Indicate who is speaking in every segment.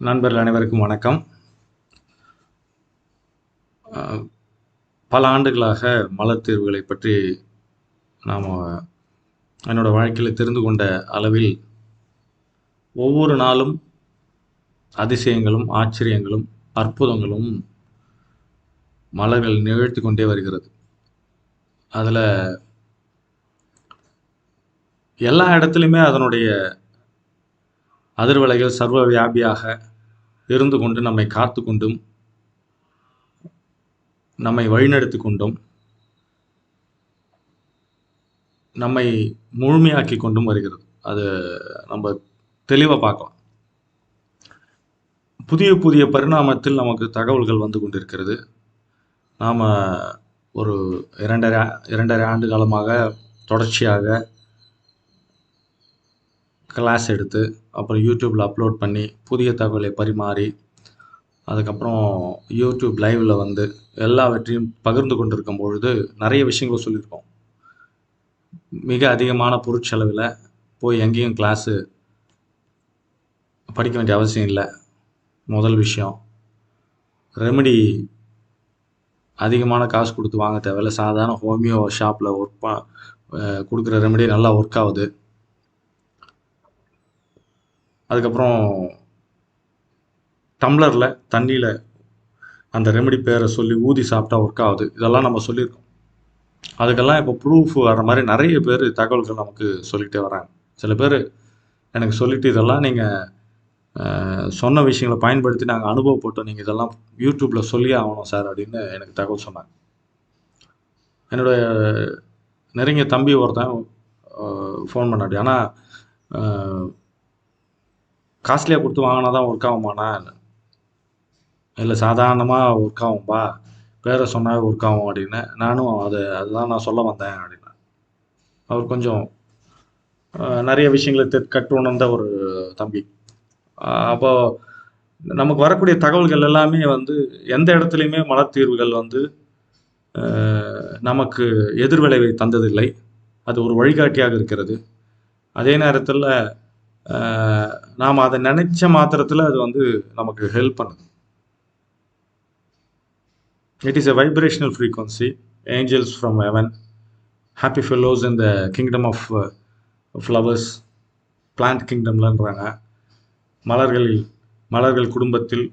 Speaker 1: நண்பர்கள் அனைவருக்கும் வணக்கம். பல ஆண்டுகளாக மலர் தீர்வுகளை பற்றி நாம் என்னோட வாழ்க்கையில் தெரிந்து கொண்ட அளவில் ஒவ்வொரு நாளும் அதிசயங்களும் ஆச்சரியங்களும் அற்புதங்களும் மலர்கள் நிகழ்த்தி கொண்டே வருகிறது. அதில் எல்லா இடத்துலையுமே அதனுடைய அதிர்வலைகள் சர்வ வியாபியாக இருந்து கொண்டு நம்மை காத்து கொண்டும் நம்மை வழிநடத்தி கொண்டும் நம்மை முழுமையாக்கி கொண்டும் வருகிறது. அது நம்ம தெளிவாக பார்க்கலாம். புதிய புதிய பரிணாமத்தில் நமக்கு தகவல்கள் வந்து கொண்டிருக்கிறது. நாம் ஒரு இரண்டரை இரண்டரை ஆண்டு காலமாக தொடர்ச்சியாக கிளாஸ் எடுத்து அப்புறம் யூடியூப்பில் அப்லோட் பண்ணி புதிய தகவலை பரிமாறி அதுக்கப்புறம் யூடியூப் லைவில் வந்து எல்லாவற்றையும் பகிர்ந்து கொண்டிருக்கும் பொழுது நிறைய விஷயங்களை சொல்லியிருக்கோம். மிக அதிகமான பொருட்செலவில் போய் எங்கேயும் கிளாஸு படிக்க வேண்டிய அவசியம் இல்லை. முதல் விஷயம் ரெமெடி அதிகமான காசு கொடுத்து வாங்க தேவையில்ல. சாதாரண ஹோமியோ ஷாப்பில் ஒர்க் ப கொடுக்குற ரெமெடி நல்லா ஒர்க் ஆகுது. அதுக்கப்புறம் டம்ளரில் தண்ணியில் அந்த ரெமெடி பேரை சொல்லி ஊதி சாப்பிட்டா ஒர்க் ஆகுது. இதெல்லாம் நம்ம சொல்லியிருக்கோம். அதுக்கெல்லாம் இப்போ ப்ரூஃப் வர மாதிரி நிறைய பேர் தகவல்கள் நமக்கு சொல்லிகிட்டே வராங்க. சில பேர் எனக்கு சொல்லிட்டு இதெல்லாம் நீங்கள் சொன்ன விஷயங்களை பயன்படுத்தி நாங்கள் அனுபவப்பட்டோம். நீங்கள் இதெல்லாம் யூடியூப்பில் சொல்லி ஆகணும் சார் அப்படின்னு எனக்கு தகவல் சொன்னாங்க. என்னுடைய நெருங்கிய தம்பி ஒருத்தன் ஃபோன் பண்ணாடி ஆனால் காஸ்ட்லியாக கொடுத்து வாங்கினா தான் ஒர்க் ஆகுமாண்ணா இல்லை. சாதாரணமாக ஒர்க் ஆகும்பா? பேரை சொன்னாவே ஒர்க் ஆகும் அப்படின்னு. நானும் அது அதுதான் நான் சொல்ல வந்தேன் அப்படின்னா. அவர் கொஞ்சம் நிறைய விஷயங்களை தெ கற்று உணர்ந்த ஒரு தம்பி. அப்போ நமக்கு வரக்கூடிய தகவல்கள் எல்லாமே வந்து எந்த இடத்துலையுமே மலத்தீர்வுகள் வந்து நமக்கு எதிர்விளைவை தந்ததில்லை. அது ஒரு வழிகாட்டியாக இருக்கிறது. அதே நேரத்தில் நாம் அதை நினைச்ச மாத்திரத்தில் அது வந்து நமக்கு ஹெல்ப் பண்ணுது. It is a vibrational frequency angels from heaven happy fellows in the kingdom of flowers plant கிங்டம்லன்றாங்க மலர்களில் மலர்கள் குடும்பத்தில்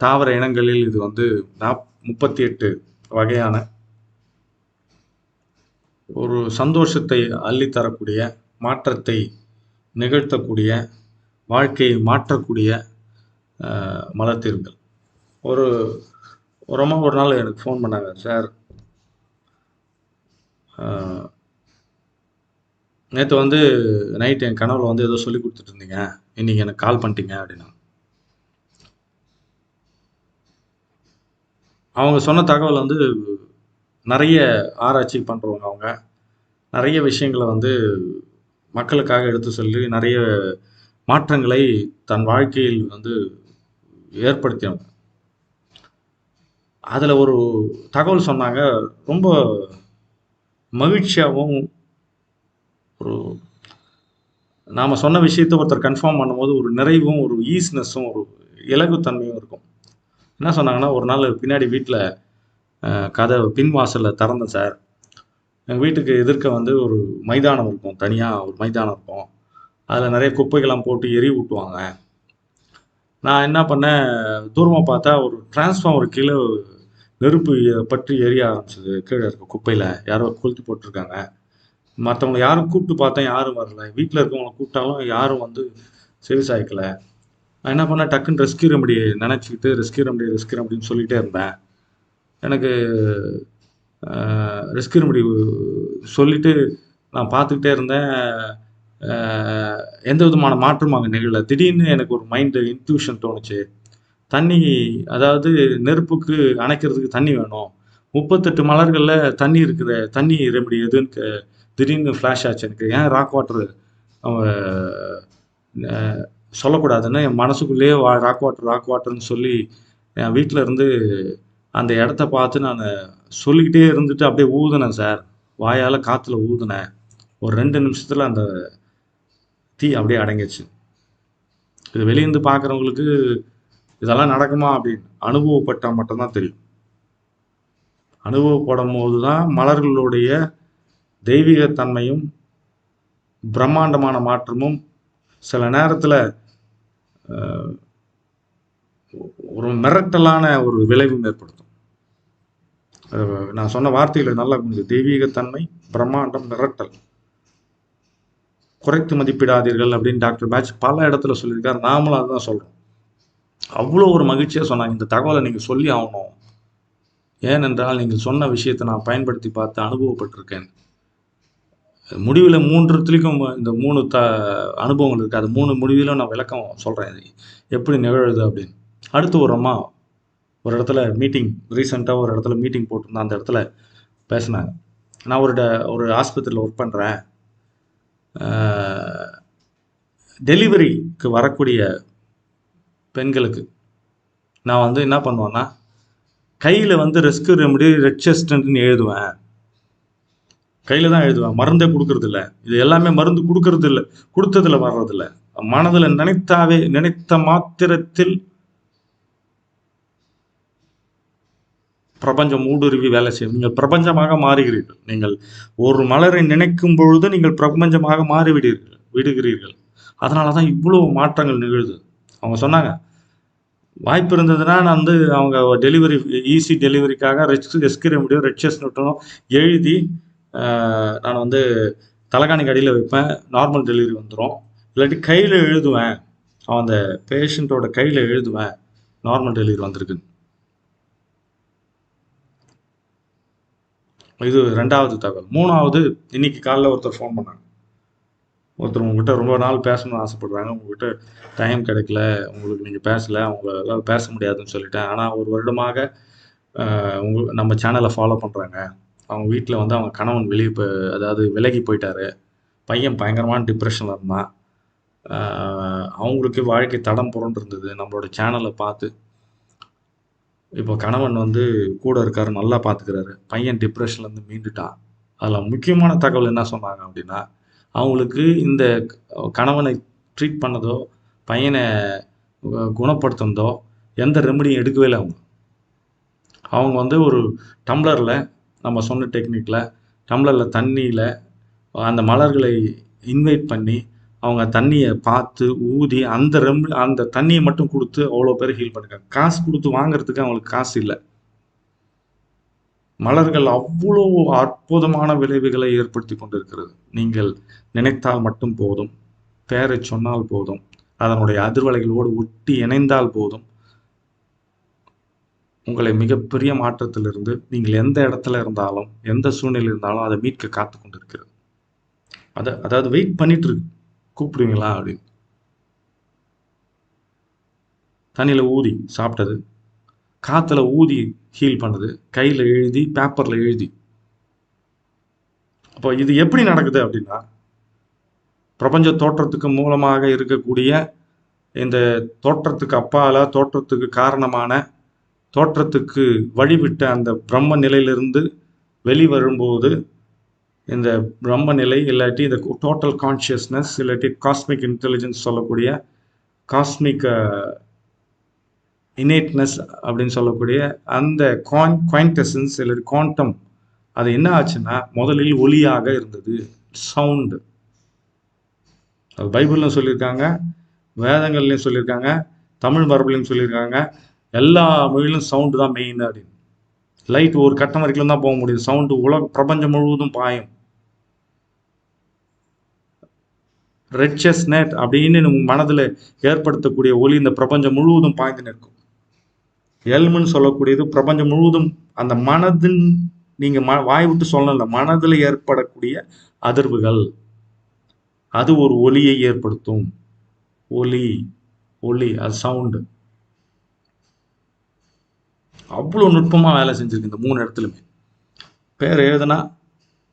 Speaker 1: தாவர இனங்களில் இது வந்து நாப் முப்பத்தி எட்டு வகையான ஒரு சந்தோஷத்தை அள்ளித்தரக்கூடிய மாற்றத்தை நிகழ்த்தக்கூடிய வாழ்க்கையை மாற்றக்கூடிய அஹ், மலர் ஒரு ரொம்ப ஒரு நாள் எனக்கு ஃபோன் பண்ணாங்க சார் நேற்று வந்து நைட் என் கனவுல வந்து ஏதோ சொல்லி கொடுத்துட்டு இருந்தீங்க. இன்னைக்கு எனக்கு கால் பண்ணிட்டீங்க அப்படின்னா அவங்க சொன்ன தகவல் வந்து நிறைய ஆராய்ச்சி பண்ணுறவங்க அவங்க. நிறைய விஷயங்களை வந்து மக்களுக்காக எடுத்து சொல்லி நிறைய மாற்றங்களை தன் வாழ்க்கையில் வந்து ஏற்படுத்தியவங்க அதில் ஒரு தகவல் சொன்னாங்க ரொம்ப மகிழ்ச்சியாகவும் ஒரு நாம் சொன்ன விஷயத்தை ஒருத்தர் கன்ஃபார்ம் பண்ணும்போது ஒரு நிறைவும் ஒரு ஈஸ்னஸும் ஒரு இலகுத்தன்மையும் இருக்கும். என்ன சொன்னாங்கன்னா ஒரு நாள் பின்னாடி வீட்டில் கதை பின் வாசலில் திறந்தேன் சார். எங்கள் வீட்டுக்கு எதிர்க்க வந்து ஒரு மைதானம் இருக்கும். தனியாக ஒரு மைதானம் இருக்கும். அதில் நிறைய குப்பைகள்லாம் போட்டு எரி ஊட்டுவாங்க. நான் என்ன பண்ணேன்? தூரமாக பார்த்தா ஒரு டிரான்ஸ்ஃபார்மர் கீழே நெருப்பு பற்றி எரிய ஆரம்பிச்சது. கீழே இருக்க குப்பையில் யாரோ கொளுத்தி போட்டிருக்காங்க. மற்றவங்களை யாரும் கூப்பிட்டு பார்த்தேன் யாரும் வரல. வீட்டில் இருக்கவங்களை கூப்பிட்டாலும் யாரும் வந்து செவி சாய்க்கல நான் என்ன பண்ணேன்? டக்குன்னு ரெஸ்கியூ ரெமடி நினச்சிக்கிட்டு ரெஸ்கியூ ரெமடி ரெஸ்கியூ ரெமடின்னு சொல்லிகிட்டே இருந்தேன். எனக்கு ரெஸ்கியூ ரெமடி சொல்லிட்டு நான் பார்த்துக்கிட்டே இருந்தேன். எந்த விதமான மாற்றமும் அங்கே நிகழல. திடீர்னு எனக்கு ஒரு மைண்டு இன்ட்யூஷன் தோணுச்சு. தண்ணி அதாவது நெருப்புக்கு அணைக்கிறதுக்கு தண்ணி வேணும். முப்பத்தெட்டு மலர்களில் தண்ணி இருக்கிற தண்ணி ரெமடி எதுன்னு திடீர்னு ஃப்ளாஷ் ஆச்சு எனக்கு. ஏன் ராக் வாட்டர் சொல்லக்கூடாதுன்னு என் மனசுக்குள்ளேயே வா ராக் வாட்டர் ராக் வாட்டர்னு சொல்லி என் வீட்டில் இருந்து அந்த இடத்த பார்த்து நான் சொல்லிக்கிட்டே இருந்துட்டு அப்படியே ஊதுனேன் சார். வாயால் காற்றுல ஊதுனேன். ஒரு ரெண்டு நிமிஷத்தில் அந்த தீ அப்படியே அடங்கிச்சு இது வெளியேந்து பார்க்குறவங்களுக்கு இதெல்லாம் நடக்குமா அப்படின்னு அனுபவப்பட்டால் மட்டும்தான் தெரியும். அனுபவப்படும் போது தான் மலர்களுடைய தெய்வீகத்தன்மையும் பிரம்மாண்டமான மாற்றமும் சில நேரத்தில் ஒரு மிரட்டலான ஒரு விளைவும் ஏற்படுத்தும். நான் சொன்ன வார்த்தையில் நல்லா புரியுது தெய்வீகத்தன்மை பிரம்மாண்டம் மிரட்டல். குறைத்து மதிப்பிடாதீர்கள் அப்படின்னு டாக்டர் பேட்ச் பல இடத்துல சொல்லியிருக்காரு. நாமளும் அதுதான் சொல்கிறோம் அவ்வளோ ஒரு மகிழ்ச்சியாக சொன்னாங்க. இந்த தகவலை நீங்கள் சொல்லி ஆகணும். ஏனென்றால் நீங்கள் சொன்ன விஷயத்தை நான் பயன்படுத்தி பார்த்து அனுபவப்பட்டிருக்கேன். முடிவில் மூன்றுத்துலேயும் இந்த மூணு த அனுபவங்கள் இருக்குது அது மூணு முடிவிலும் நான் விளக்கம் சொல்கிறேன் எப்படி நிகழுது அப்படின்னு. அடுத்து ஒரு அம்மா ஒரு இடத்துல மீட்டிங் ரீசெண்டாக ஒரு இடத்துல மீட்டிங் போட்டிருந்தேன் அந்த இடத்துல பேசினாங்க. நான் ஒரு ட- ஒரு ஆஸ்பத்திரியில் ஒர்க் பண்ணுறேன் டெலிவரிக்கு வரக்கூடிய பெண்களுக்கு நான் வந்து என்ன பண்ணுவேன்னா கையில் வந்து ரெஸ்க்யூ ரெமடி ரெச்சஸ்டன்ட்னு எழுதுவேன். கையில் தான் எழுதுவேன். மருந்தே கொடுக்கறதில்ல. இது எல்லாமே மருந்து கொடுக்கறது இல்லை கொடுத்ததில் வர்றதில்ல. மனதில் நினைத்தாவே நினைத்த மாத்திரத்தில் பிரபஞ்சம் ஊடுருவி வேலை செய்யும். நீங்கள் பிரபஞ்சமாக மாறுகிறீர்கள். நீங்கள் ஒரு மலரை நினைக்கும் பொழுது நீங்கள் பிரபஞ்சமாக மாறிவிடுகிறீர்கள் விடுகிறீர்கள். அதனால தான் இவ்வளோ மாற்றங்கள் நிகழுது. அவங்க சொன்னாங்க வாய்ப்பு இருந்ததுன்னா நான் வந்து அவங்க டெலிவரி ஈஸி டெலிவரிக்காக ரெஸ்க் ரெஸ்கிற முடியும் ரெட்சஸ் நோட்டும் எழுதி நான் வந்து தலைகாணிக்கு அடியில் வைப்பேன். நார்மல் டெலிவரி வந்துடும் இல்லாட்டி கையில் எழுதுவேன். அவன் அந்த பேஷண்ட்டோட கையில் எழுதுவேன். நார்மல் டெலிவரி வந்திருக்குன்னு. இது ரெண்டாவது தகவல். மூணாவது இன்னைக்கு காலைல ஒருத்தர் ஃபோன் பண்ணாங்க. ஒருத்தர் உங்ககிட்ட ரொம்ப நாள் பேசணும்னு ஆசைப்படுறாங்க. உங்ககிட்ட டைம் கிடைக்கல. உங்களுக்கு நீங்கள் பேசலை. அவங்களால பேச முடியாதுன்னு சொல்லிட்டேன். ஆனால் ஒரு வருடமாக உங்க நம்ம சேனலை ஃபாலோ பண்ணுறாங்க அவங்க வீட்டில் வந்து அவங்க கணவன் வெளியே இப்போ அதாவது விலகி போயிட்டாரு. பையன் பயங்கரமான டிப்ரெஷனில் இருந்தான். அவங்களுக்கு வாழ்க்கை தடம் புரண்டு இருந்தது. நம்மளோட சேனலை பார்த்து இப்போ கணவன் வந்து கூட இருக்காரு நல்லா பார்த்துக்கிறாரு பையன் டிப்ரெஷன்லேருந்து மீண்டுட்டான். அதில் முக்கியமான தகவல் என்ன சொன்னாங்க அப்படின்னா அவங்களுக்கு இந்த கணவனை ட்ரீட் பண்ணதோ பையனை கு- குணப்படுத்தினதோ எந்த ரெமடியும் எடுக்கவே இல்லை அவங்க. அவங்க வந்து ஒரு டம்ளரில் நம்ம சொன்ன டெக்னிக்கில் டம்ளரில் தண்ணியில் அந்த மலர்களை இன்வைட் பண்ணி அவங்க தண்ணியை பார்த்து ஊதி அந்த ரெம் அந்த தண்ணியை மட்டும் கொடுத்து அவ்வளோ பேர் ஹீல் பண்ணிருக்காங்க. காசு கொடுத்து வாங்குறதுக்கு அவங்களுக்கு காசு இல்லை. மலர்கள் அவ்வளோ அற்புதமான விளைவுகளை ஏற்படுத்தி கொண்டிருக்கிறது. நீங்கள் நினைத்தால் மட்டும் போதும். பெயரை சொன்னால் போதும். அதனுடைய அதிர்வலைகளோடு ஒட்டி இணைந்தால் போதும். உங்களை மிகப்பெரிய மாற்றத்திலிருந்து நீங்கள் எந்த இடத்துல இருந்தாலும் எந்த சூழ்நிலை இருந்தாலும் அதை மீட்க காத்து கொண்டிருக்கிறது. அதை அதாவது வெயிட் பண்ணிட்டு இருக்கு. கூப்பிடுவீங்களா அப்படின்னு. தண்ணியில் ஊதி சாப்பிட்டது. காற்றுல ஊதி ஹீல் பண்ணது. கையில் எழுதி பேப்பரில் எழுதி. அப்போ இது எப்படி நடக்குது அப்படின்னா பிரபஞ்ச தோற்றத்துக்கு மூலமாக இருக்கக்கூடிய இந்த தோற்றத்துக்கு அப்பால தோற்றத்துக்கு காரணமான தோற்றத்துக்கு வழிவிட்ட அந்த பிரம்ம நிலையிலிருந்து வெளிவரும்போது இந்த பிரம்ம நிலை இல்லாட்டி இந்த டோட்டல் கான்ஷியஸ்னஸ் இல்லாட்டி காஸ்மிக் இன்டெலிஜென்ஸ் சொல்லக்கூடிய காஸ்மிக் இனேட்னஸ் uh, அப்படின்னு சொல்லக்கூடிய அந்த கான் குவான்டெசன்ஸ் இல்லாட்டி குவாண்டம் அது என்ன ஆச்சுன்னா முதலில் ஒலியாக இருந்தது. சவுண்டு அது பைபிள்லையும் சொல்லியிருக்காங்க வேதங்கள்லையும் சொல்லியிருக்காங்க தமிழ் மரபுலையும் சொல்லியிருக்காங்க. எல்லா மொழியிலும் சவுண்டு தான் மெயின் அப்படின்னு. லைட் ஒரு கட்டம் வரைக்கும் தான் போக முடியும். சவுண்டு உலக பிரபஞ்சம் முழுவதும் பாயும். ரெட்சஸ் நெட் அப்படின்னு நம்ம மனதில் ஏற்படுத்தக்கூடிய ஒளி இந்த பிரபஞ்சம் முழுவதும் பாய்ந்து நிற்கும். எல்முன்னு சொல்லக்கூடியது பிரபஞ்சம் முழுவதும் அந்த மனதின் நீங்கள் ம வாய் விட்டு சொல்லல மனதில் ஏற்படக்கூடிய அதிர்வுகள். அது ஒரு ஒலியை ஏற்படுத்தும். ஒலி ஒலி அது சவுண்டு அவ்வளோ நுட்பமாக வேலை செஞ்சிருக்கு இந்த மூணு இடத்துலையுமே. பேர் எழுதுனா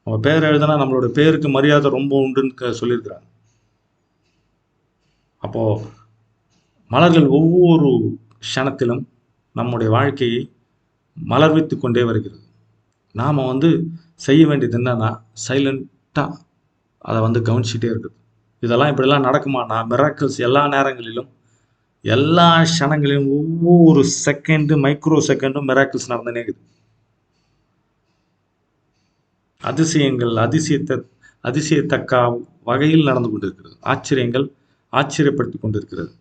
Speaker 1: நம்ம பேர் எழுதுனா நம்மளோட பேருக்கு மரியாதை ரொம்ப உண்டுன்னு க- சொல்லியிருக்கிறாங்க. அப்போது மலர்கள் ஒவ்வொரு க்ஷணத்திலும் நம்முடைய வாழ்க்கையை மலர்வித்து கொண்டே வருகிறது. நாம் வந்து செய்ய வேண்டியது என்னன்னா சைலண்ட்டாக அதை வந்து கவனிச்சிட்டே இருக்குது இதெல்லாம் இப்படிலாம் நடக்குமானா மிராக்கிள்ஸ் எல்லா நேரங்களிலும் எல்லா க்ஷணங்களிலும் ஒவ்வொரு செகண்டு மைக்ரோ செகண்டும் மிராக்கிள்ஸ் நடந்துனே இருக்குது. அதிசயங்கள் அதிசயத்த அதிசயத்தக்க வகையில் நடந்து கொண்டிருக்கிறது. ஆச்சரியங்கள் ஆச்சரியப்படுத்தி கொண்டிருக்கிறது.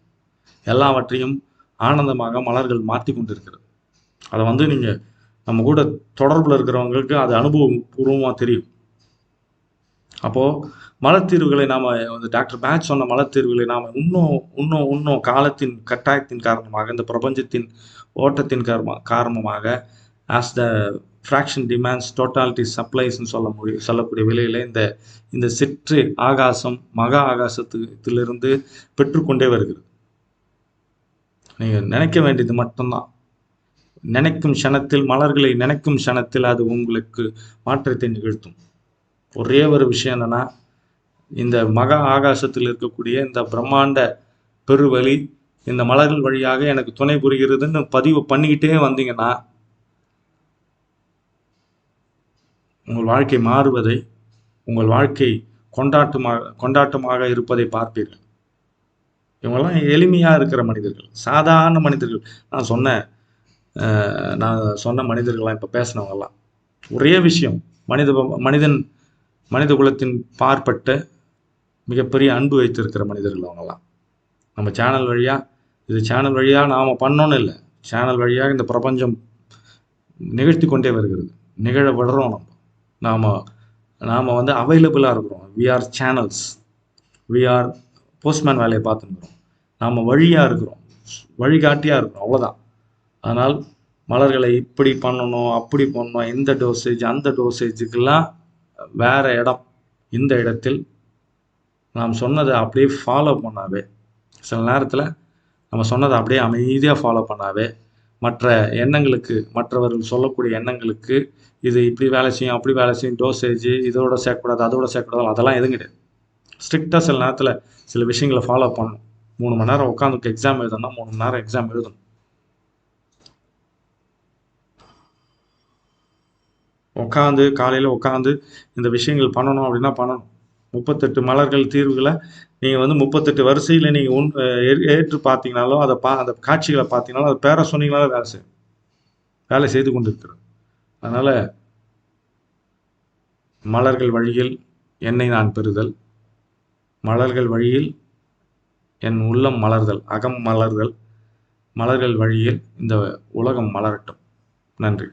Speaker 1: எல்லாவற்றையும் ஆனந்தமாக மலர்கள் மாற்றி கொண்டிருக்கிறது. அதை வந்து நீங்கள் நம்ம கூட தொடர்பில் இருக்கிறவங்களுக்கு அது அனுபவம் பூர்வமாக தெரியும். அப்போது மலத்தீர்வுகளை நாம் வந்து டாக்டர் பேட்ச் சொன்ன மலத்தீர்வுகளை நாம் இன்னும் இன்னும் இன்னும் காலத்தின் கட்டாயத்தின் காரணமாக இந்த பிரபஞ்சத்தின் ஓட்டத்தின் காரணமாக காரணமாக as the fraction demands totality சப்ளைஸ்ன்னு சொல்ல முடியும் சொல்லக்கூடிய விலையில் இந்த இந்த சிற்று ஆகாசம் மகா ஆகாசத்திலிருந்து பெற்றுக்கொண்டே வருகிறது. நீங்கள் நினைக்க வேண்டியது மட்டும்தான். நினைக்கும் க்ஷணத்தில் மலர்களை நினைக்கும் க்ஷணத்தில் அது உங்களுக்கு மாற்றத்தை நிகழ்த்தும். ஒரே ஒரு விஷயம் என்னன்னா இந்த மகா ஆகாசத்தில் இருக்கக்கூடிய இந்த பிரம்மாண்ட பெருவழி இந்த மலர்கள் வழியாக எனக்கு துணை புரிகிறதுன்னு பதிவு பண்ணிக்கிட்டே வந்தீங்கன்னா உங்கள் வாழ்க்கை மாறுவதை உங்கள் வாழ்க்கை கொண்டாட்டமாக கொண்டாட்டமாக இருப்பதை பார்ப்பீர்கள். இவங்கெல்லாம் எளிமையாக இருக்கிற மனிதர்கள் சாதாரண மனிதர்கள். நான் சொன்ன நான் சொன்ன மனிதர்கள்லாம் இப்போ பேசினவங்கெல்லாம். ஒரே விஷயம் மனித மனிதன் மனித குலத்தின் பார்ப்பட்ட மிகப்பெரிய அன்பு வைத்திருக்கிற மனிதர்கள் அவங்கெல்லாம். நம்ம சேனல் வழியாக இது சேனல் வழியாக நாம் பண்ணோன்னு இல்லை. சேனல் வழியாக இந்த பிரபஞ்சம் நிகழ்த்தி கொண்டே வருகிறது. நிகழ விடுறோம் நம்ம. நாம் நாம் வந்து அவைலபிளாக இருக்கிறோம். We are channels we are postman வேலையை பார்த்துருக்குறோம் நாம் வழியாக இருக்கிறோம். வழிகாட்டியாக இருக்கிறோம். அவ்வளோதான் அதனால் மலர்களை இப்படி பண்ணணும் அப்படி பண்ணணும் இந்த டோசேஜ் அந்த டோசேஜுக்கெல்லாம் வேறு இடம். இந்த இடத்தில் நாம் சொன்னதை அப்படியே ஃபாலோ பண்ணாவே சில நேரத்தில் நம்ம சொன்னதை அப்படியே அமைதியாக ஃபாலோ பண்ணாவே மற்ற எண்ணங்களுக்கு மற்றவர்கள் சொல்லக்கூடிய எண்ணங்களுக்கு இது இப்படி வேலை செய்யும் அப்படி வேலை செய்யும் டோசேஜ் இதோட சேர்க்கக்கூடாது அதோட சேர்க்கக்கூடாது அதெல்லாம் எதுவும் கிடையாது. ஸ்ட்ரிக்டாக சில நேரத்தில் சில விஷயங்களை ஃபாலோ பண்ணணும். மூணு மணி நேரம் உட்காந்து எக்ஸாம் எழுதணும்னா மூணு மணி நேரம் எக்ஸாம் எழுதணும். உட்காந்து காலையில் உட்காந்து இந்த விஷயங்கள் பண்ணணும் அப்படின்னா பண்ணணும். முப்பத்தெட்டு மலர்கள் தீர்வுகளை நீங்கள் வந்து முப்பத்தெட்டு வரிசையில் நீங்கள் உன் ஏற்று பார்த்தீங்கனாலும் அதை பா அந்த காட்சிகளை பார்த்தீங்கனாலும் அதை பேர சொன்னீங்கனாலும் வேலை செய்யும். வேலை செய்து கொண்டிருக்கிறது. அதனால் மலர்கள் வழியில் என்னை நான் பெறுதல். மலர்கள் வழியில் என் உள்ளம் மலர்தல் அகம் மலர்தல். மலர்கள் வழியில் இந்த உலகம் மலரட்டும். நன்றி.